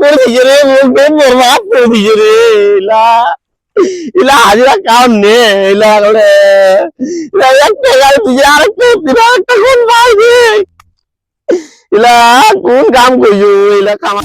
করে দিছে রে মুখে বরবাদ করে দিছে রে ইলা ইলা হাজিরা কাম নে ইলা করে ইলা একটা গাড়ি দিছে আরেকটা দিলা একটা কোন কাম কইছো ইলা কাম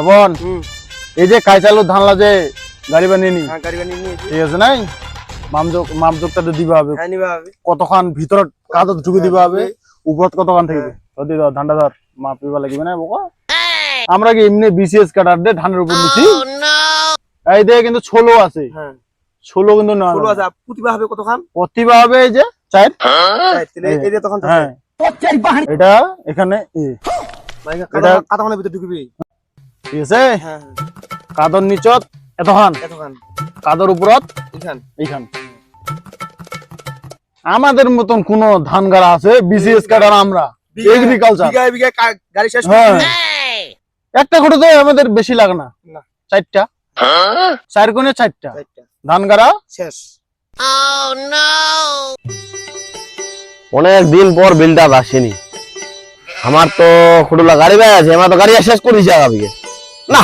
তপন এই যে কাইচালু ধানলা যে গাড়ি বানিয়ে নি হ্যাঁ গাড়ি বানিয়ে নিয়েছি। ঠিক আছে নাই? মামজোক মামজোকটা তো দিবা হবে। হ্যাঁ কতখান ভিতৰত কাদত ঢুকি দিবা হবে থাকিব হ্যাঁ। ধর ধানটা ধর মাপিবা লাগিব না বকা? আমরা কি এমনি বিসিএস কাটার দে ধানের উপর নিছি এই কিন্তু ছোলো আছে। হ্যাঁ। ছোলো কিন্তু না ষোলো আছে পুতিবা হবে কতখান? প্রতিভা হবে এই যে চার। এই যে তখন হ্যাঁ। এটা এখানে এটা- কাতাখানের ভিতরে ঢুকবি। ঠিক আছে? হ্যাঁ কাদর নিচত এতখান। এতখান। কাদর উপরত এইখান। আমাদের মতন কোন ধান গাড়া আছে বিসিএস কাটার আমরা। এগ্রিকালচার বিঘায় বিঘায় গাড়ি শেষ হ্যাঁ। একটা করে তো আমাদের বেশি লাগে না। চারটা। চার কোণে চারটা। ধান গাড়া শেষ। অনেক দিন পর বিলটা আসেনি। আমার তো খুটুলা গাড়ি আছে আমার তো গাড়ি শেষ করে আগামীকে না,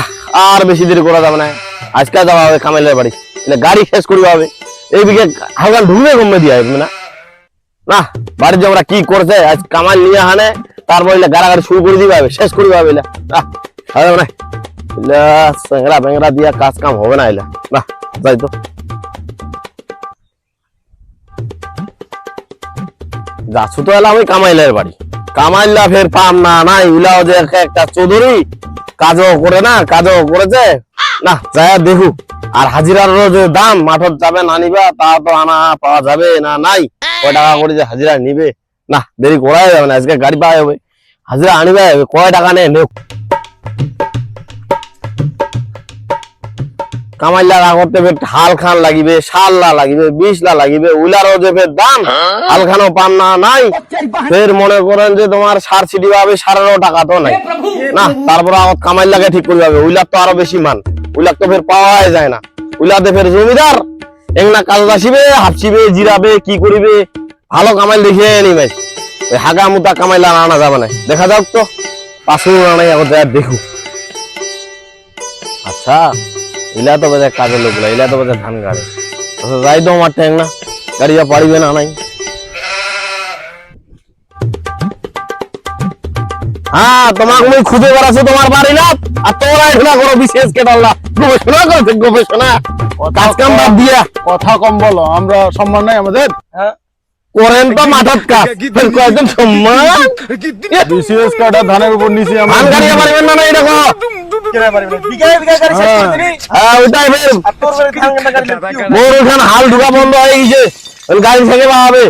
আর বেশি দেরি করা যাবে না। আজকে যাওয়া হবে কামেলের বাড়ি। এটা গাড়ি শেষ করবে হবে এই এইদিকে হালকা ঢুকবে গমে দিয়ে আসবে না। না, বাড়ির যে আমরা কি করছে, আজ কামাল নিয়ে হানে তারপর এটা গাড়াগাড়ি শুরু করে দিবে হবে শেষ করবে হবে না হবে না। এলা স্যাংরা ব্যাংরা দিয়া কাজ কাম হবে না এলা। না, যাই তো। যাচ্ছ তো এলাম ওই কামাইলের বাড়ি। কামাইলা ফের পাম না, নাই, উলাও যে একটা চৌধুরী। কাজও করে না, কাজও করেছে। না যাই দেখুক আর হাজিরার যে দাম, মাঠত যাবে না নিবা, তা তো আনা পাওয়া যাবে না নাই। কয় টাকা করে যে হাজিরা নিবে? না, দেরি করাই যাবে না, আজকে গাড়ি পাওয়া যাবে। হাজিরা আনিবে, কয় টাকা নেই নেও। কামাইলা করতে ফের হাল খান লাগিবে সাল্লা লাগিবে বিশলা লাগিবে উলারও যে ফের দাম হাল খানও পান না নাই। ফের মনে করেন যে তোমার সার ছিটি পাবে সারেরও টাকা তো নাই। না তারপর আবার কামাই লাগে ঠিক করবে হবে উইলার তো আরও বেশি মান। উইলার তো ফের পাওয়াই যায় না। উইলাতে ফের জমিদার এংনা কাজ আসিবে হাফছিবে জিরাবে কি করিবে ভালো কামাই দেখে নিবে ওই হাগা মুতা কামাইলা আনা যাবে না। দেখা যাক তো পাঁচশো আনাই এখন যায় দেখু। আচ্ছা। ইলা তো বোঝায় কাজের লোকগুলা ইলা তো বোঝায় ধান গাড়ে। আচ্ছা যাই তো আমার ট্যাং না গাড়িয়া পারিবে না নাই। হ্যাঁ তোমাকে মুই খুঁজে বেড়াচ্ছি তোমার বাড়ি না আর তোমরা এখানে করো বিশেষ কে ডাল্লা গবেষণা করছে গবেষণা। কাজ কাম বাদ দিয়া। কথা কম বলো আমরা সম্মান নাই আমাদের? হ্যাঁ। করেন তো মাথাত কাজ। কয়েকজন সম্মান। কাটা ধানের উপর আমরা না না এটা কো না হ্যাঁ। হাল ঢুকা বন্ধ হয়ে গেছে। ওই গাড়ি থেকে পাবে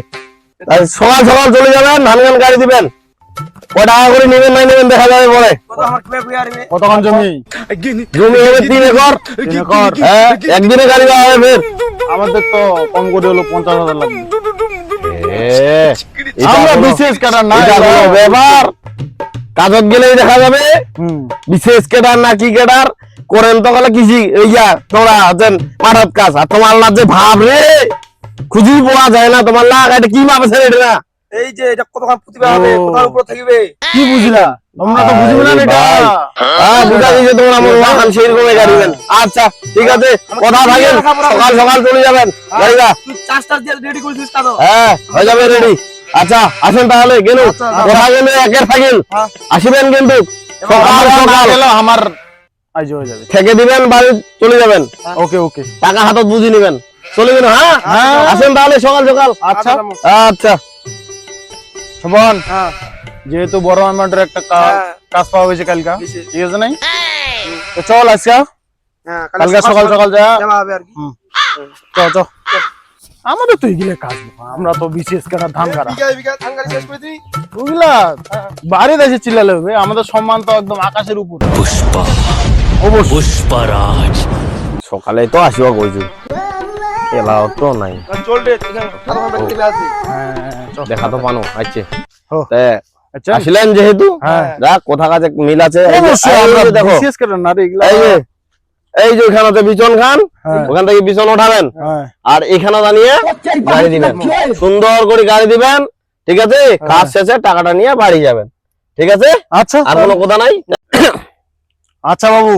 আর সকাল সকাল চলে যাবেন ধান গান গাড়ি দিবেন। কয় টাকা করে নেবেন নাই নেবেন দেখা যাবে পরে। কতক্ষণ জমি? জমি হবে তিন একর। হ্যাঁ একদিনে গাড়ি পাওয়া হবে আমাদের তো কম করে হলো পঞ্চাশ হাজার লাগবে। আমরা কোনো- বিসিএস না ব্যাপার? কাজত গেলেই দেখা যাবে। বিশেষ কেডার না কি কেডার? করেন তো গেলে কিছু তোমরা হচ্ছেন মাঠত কাজ। আর তোমার না যে ভাব রে খুঁজি পাওয়া যায় না তোমার না এটা কি ভাবে না এই যে এটা কতখান প্রতিভা হবে। কোথার উপর থাকবে? কি বুঝলা? তোমরা তো বুঝবে না এটা। হ্যাঁ বুঝা গেছে তোমরা আমার ওয়াহান সেরকমই গাড়িবেন আচ্ছা ঠিক আছে কথা থাকেন। সকাল সকাল চলে যাবেন। গাড়িটা। চাষ টাস দিয়ে রেডি করে দিস হ্যাঁ হয়ে যাবে রেডি আচ্ছা আসেন তাহলে গেল আচ্ছা, কথা গেলে একের থাকেন হ্যাঁ। আসিবেন কিন্তু। সকাল সকাল। আমার আইজ হয়ে যাবে। থেকে দিবেন বাড়ি চলে যাবেন। ওকে ওকে। টাকা হাতত বুঝি নিবেন। চলে গেল হ্যাঁ? হ্যাঁ। আসেন তাহলে সকাল সকাল। আচ্ছা। আচ্ছা। শোভন। হ্যাঁ। যেহেতু বড় অ্যামাউন্টের একটা কাজ পাওয়া গেছে কালকা। ঠিক আছে নাই? তো চল আজকে হ্যাঁ। কালকে সকাল সকাল যা। চল চল আমাদের তো এগুলো কাজ আমরা তো বিশেষ কাটা। ধান কাটা ওগুলা বাড়ি দেশে চিল্লালে হবে। আমাদের সম্মান তো একদম আকাশের উপর। পুষ্পা। পুষ্পারাজ সকালে তো আসিবা কইছু এলাও তো নাই। হ্যাঁ, হ্যাঁ, দেখা তো পানো আচ্ছা আসলেন যেহেতু হ্যাঁ। কোথা কাছে মিল আছে এই যে- দেখো এই ওখানে বিচন খান হ্যাঁ। ওখান থেকে বিচন উঠাবেন হ্যাঁ। আর এখানে দাঁড়িয়ে গাড়ি দিবেন। সুন্দর করে গাড়ি দিবেন ঠিক আছে? কাজ শেষে টাকাটা নিয়ে বাড়ি যাবেন ঠিক আছে? আচ্ছা আর কোনো কথা নাই? আচ্ছা বাবু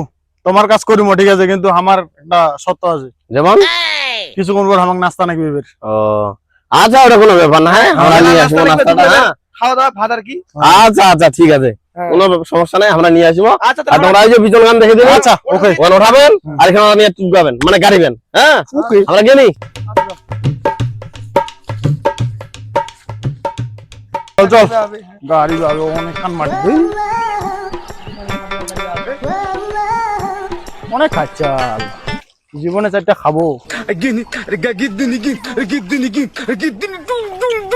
তোমার কাজ করিমো ঠিক আছে? কিন্তু আমার একটা সত্য আছে। যেমন? কিছুক্ষণ পর আমাকে নাস্তা নাকি বেবের। ও আচ্ছা ওটা কোনো ব্যাপার না হ্যাঁ? আমরা নিয়ে আসব নাস্তাটা হ্যাঁ? খাওয়া দাওয়া ভাত আর কি আচ্ছা আচ্ছা ঠিক আছে হ্যাঁ। কোনো সমস্যা নাই আমরা নিয়ে আসব আচ্ছা আর তোমরা এই যে বিচন গান দেখে দেবেন আচ্ছা ওকে ওখানে উঠাবেন আর এখানে নিয়ে টুকাবেন মানে গাড়িবেন হ্যাঁ আমরা গেলি চল চল গাড়ি যাবে অনেকক্ষণ মাটি অনেক খাচ্ছাল জীবনে চারটা খাব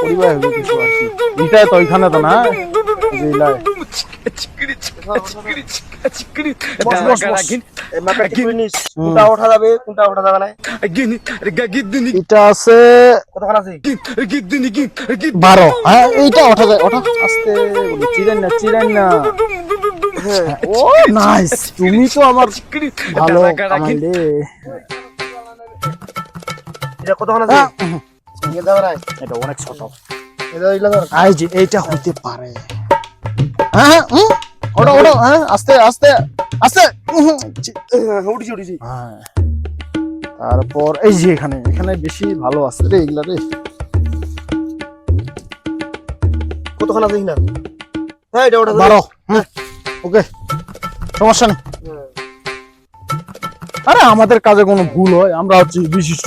পরিবার কিছু আর কি? ইটাই তো ওইখানে তো না? কোনটা ওঠা যাবে কোনটা ওঠা যাবে না এটা আছে কতক্ষণ আছে বারো। হ্যাঁ এইটা ওঠা যায় ওঠা। আস্তে চিরেন না চিরেন না। ও নাইস তুমি তো আমার ভালো কামাইলে। এটা কতক্ষণ আছে? এটা অনেক ছোট। এটা ইলা ধর। আই যে এইটা হইতে পারে। হ্যাঁ হ্যাঁ হুম, ওটা ওটা হ্যাঁ আস্তে আস্তে আস্তে উম, হুম, জি, উঠেছি উঠেছি। হ্যাঁ। তারপর এই যে এখানে এখানে বেশি ভালো আছে রে এগুলা রে। কতক্ষণ আছে কিনা হ্যাঁ এটা বারো হুম ওকে সমস্যা নেই। আরে আমাদের কাজে কোনো ভুল হয় আমরা হচ্ছে বিশিষ্ট।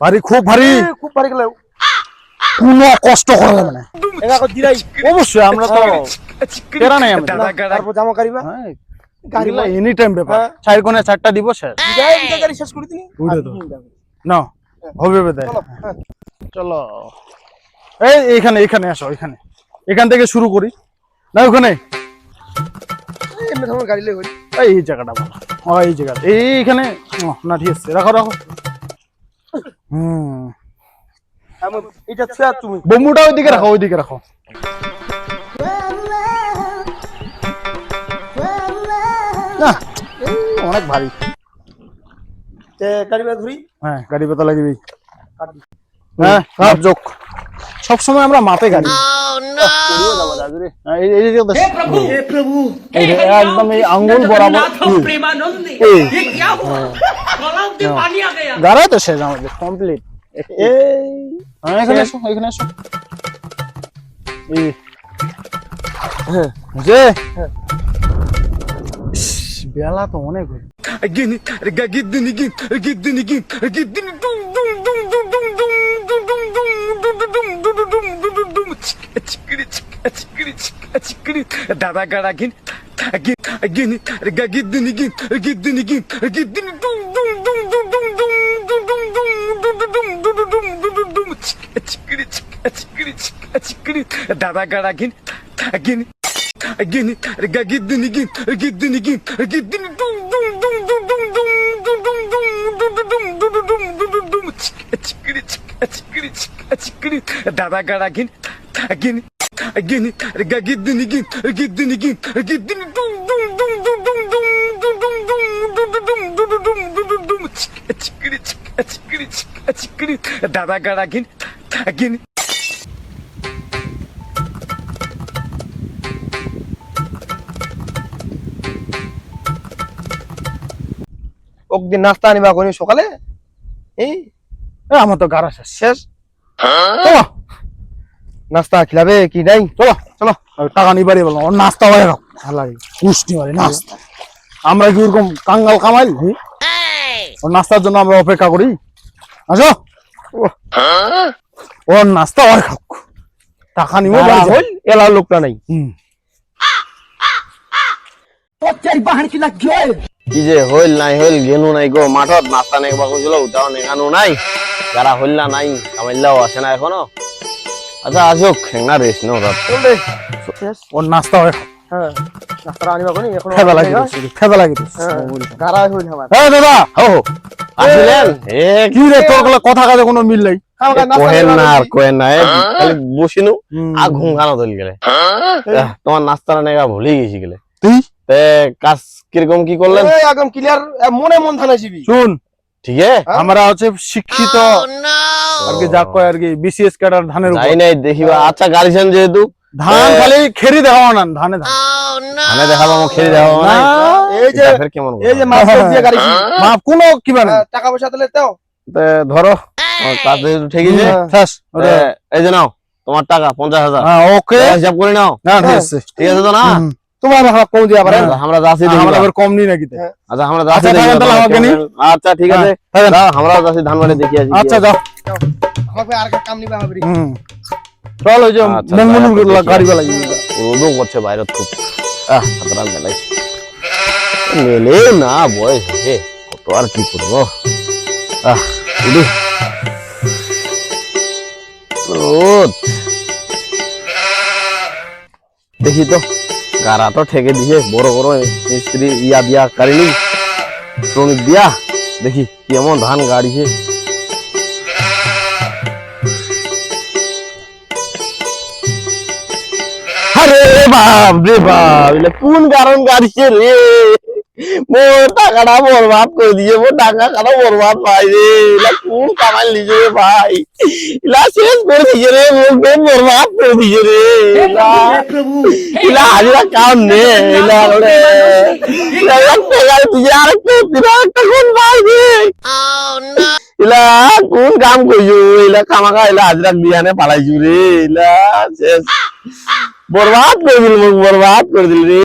ভারী খুব ভারী। খুব ভারী গেলে। কোনো কষ্ট করা যাবে না। অবশ্যই আমরা তো কেরা নাই আমি তারপর জামা কারিবা হ্যাঁ গাড়ি এনি টাইম ব্যাপার। হ্যাঁ। চার কোণে চারটা দিব এটা গাড়ি শেষ করে দিনি উঠে তো না হবে বেদে চলো হ্যাঁ। এই এইখানে এইখানে আসো এখানে এখান থেকে শুরু করি। না ওখানে। এই এই জায়গাটা ভালো। এই জায়গা এইখানে। না ঠিক আছে। রাখো রাখো। হুম। এটা ছুয়া তুমি। বম্বুটা ওইদিকে রাখো ওইদিকে রাখো। না অনেক ভারী। গাড়ি বা ধরি। হ্যাঁ গাড়ি পাতা লাগবে হ্যাঁ সব হ্যাঁ। সময় আমরা মাপে গাড়ি। একদম এই হ্যাঁ। হ্যাঁ। তো শেষ এখানে এখানে আসো। যে। বেলা তো অনেক গিন গিন গিদ্দিনি গিন গিদ্দিনি ডুম ডুম ডুম ডুম ডুম ডুম ডুম ডুম ডুম ডুম ডুম ডুম ডুম ডুম চিকড়ি চিকড়ি চিকড়ি দাদা গাড়া গিন গিন গিন গিদ্দিনি গিন গিদ্দিনি গিন গিদ্দিনি ডুম ডুম ডুম ডুম ডুম ডুম ডুম ডুম ডুম ডুম ডুম ডুম ডুম ডুম ডুম চিকড়ি চিকড়ি চিকড়ি দাদা গাড়া গিন গিন গিন গিদ্দিনি গিন গিদ্দিনি গিন গিদ্দিনি ডুম ডুম ডুম ডুম ডুম ডুম ডুম ডুম ডুম ডুম ডুম ডুম ডুম ডুম ডুম চিকড়ি চিকড়ি চিকড়ি দাদা গাড়া গিন গিন একদিন নাস্তা আনিবা কোনি সকালে এই আমার তো গাড়া শেষ শেষ নাস্তা খিলাবে কি নাই? চলো চলো। টাকা নিবারই বললাম ওর নাস্তা হয়ে গেল ভালো লাগে পুষ্টি মানে নাস্তা। আমরা কি ওরকম কাঙ্গাল কামাইল ওর নাস্তার জন্য আমরা অপেক্ষা করি। আসো। ওর নাস্তা ওর খাও টাকা নিবো। হইল এলা লোকটা নাই। কি যে হইল নাই হইল গেনু নাই গো। মাঠত নাস্তা নেবা কইছিল ওটাও নেগানো নাই যারা হইলা নাই কামাইলাও আসে না এখনও। আচ্ছা আসুক রেস নো ওর নাস্তা হ্যাঁ নাস্তা আনিবা কোনি? এখন খেদা লাগে খেদা লাগে গারা হইল আমার। হ্যাঁ দাদা হো হো এ কি রে তোরগুলো কথা কাজে কোনো মিল নাই। খাওয়া নাস্তা কোহেন না আর কোহেন না এ খালি বসিনু হুম। আ ঘুম খানো চলি গেলে। তোমার নাস্তা নেগা ভুলে গেছি গেলে। তুই? তে কাজ কীরকম কি করলেন? একদম ক্লিয়ার মনে মন থানাইছিবি শুন। ঠিক আছে? আমরা হচ্ছে শিক্ষিত। আর কি যা কয় আর কি বিসিএস ক্যাডার ধানের উপর। নাই দেখিবা। আচ্ছা গাড়িছেন যেহেতু। ধান খালি খেরি দেখাও না ধানে ধান। ধানে দেখাবো আমার খেয়ে দেখাবো না এই যে কেমন এই যে মাছ দিয়ে গাড়ি মা কোনো কি মানে? হ্যাঁ, টাকা পয়সা দিলে তাও ধরো। ঠিক আছে। এই যে নাও তোমার টাকা পঞ্চাশ হাজার। হ্যাঁ ওকে হিসাব করে নাও। না ঠিক আছে। ঠিক আছে তো না। তোমার কম দিয়া পারে। আচ্ছা, আমরা যাচ্ছি আমরা আবার কম নি নাকি আচ্ছা আমরা যাচ্ছি আচ্ছা, ঠিক আছে। হ্যাঁ, আমরা যাচ্ছি ধানবাড়ি দেখি আসি আচ্ছা যাও। আমাকে আর কাম নিবা হবে হুম। চল ওই যে মঙ্গলুর তাহলে দেখি গাড়ি বেলা রোদও করছে বাইরে খুব। আহ সাতরান মেলাই মেলে না বয়স হয়েছে কত আর কি করব? আহ উঠি। রোদ। দেখি তো। গাড়া তো ঠেকে দিছে, বড় বড় মিস্ত্রি ইয়া দিয়া কারিনি। শ্রমিক দিয়া, দেখি কেমন ধান গাড়িছে। আরে বাপ রে বাপ কোন কারণ গাড়িছে রে? মোর টাকাটা বরবাদ করে দিয়ে, মোর টাকা কাটা বরবাদ ভাই রে? এলা কোন কামাই লিজে রে ভাই? এলা শেষ করে দিয়ে রে, মোর পেট বরবাদ করে দিয়ে রে। এলা হাজিরা কাম নে, এলা রে এলা টাকা দিয়ে আরেকটা দিন আরেকটা কোন ভাই রে? এলা কোন কাম কইছো এলা কামাকা এলা হাজিরাক দিয়ানে পালাইছো রে, এলা শেষ। বরবাদ করে দিল মোক বরবাদ করে দিল রে।